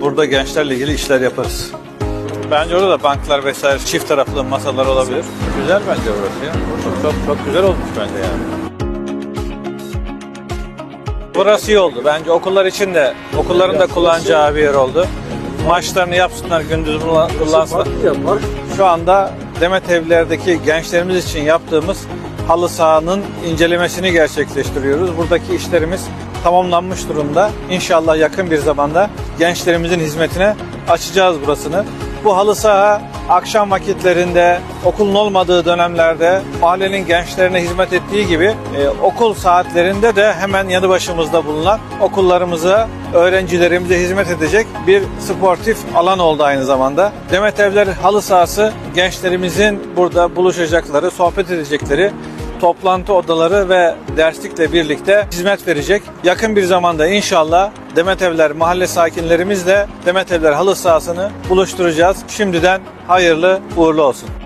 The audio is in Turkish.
burada gençlerle ilgili işler yaparız. Bence orada da banklar vesaire çift taraflı masalar olabilir. Güzel bence burası ya. Çok, çok, çok güzel olmuş bence yani. Burası iyi oldu. Bence okullar için de, okulların da kullanacağı bir yer oldu. Maçlarını yapsınlar, gündüz kullan- kullansınlar. Şu anda Demet Evler'deki gençlerimiz için yaptığımız halı sahanın incelemesini gerçekleştiriyoruz. Buradaki işlerimiz tamamlanmış durumda. İnşallah yakın bir zamanda gençlerimizin hizmetine açacağız burasını. Bu halı saha akşam vakitlerinde okulun olmadığı dönemlerde mahallenin gençlerine hizmet ettiği gibi e, okul saatlerinde de hemen yanı başımızda bulunan okullarımıza, öğrencilerimize hizmet edecek bir sportif alan oldu aynı zamanda. Demet Evler halı sahası gençlerimizin burada buluşacakları, sohbet edecekleri toplantı odaları ve derslikle birlikte hizmet verecek. Yakın bir zamanda inşallah Demet Evler mahalle sakinlerimizle Demet Evler halı sahasını buluşturacağız. Şimdiden hayırlı uğurlu olsun.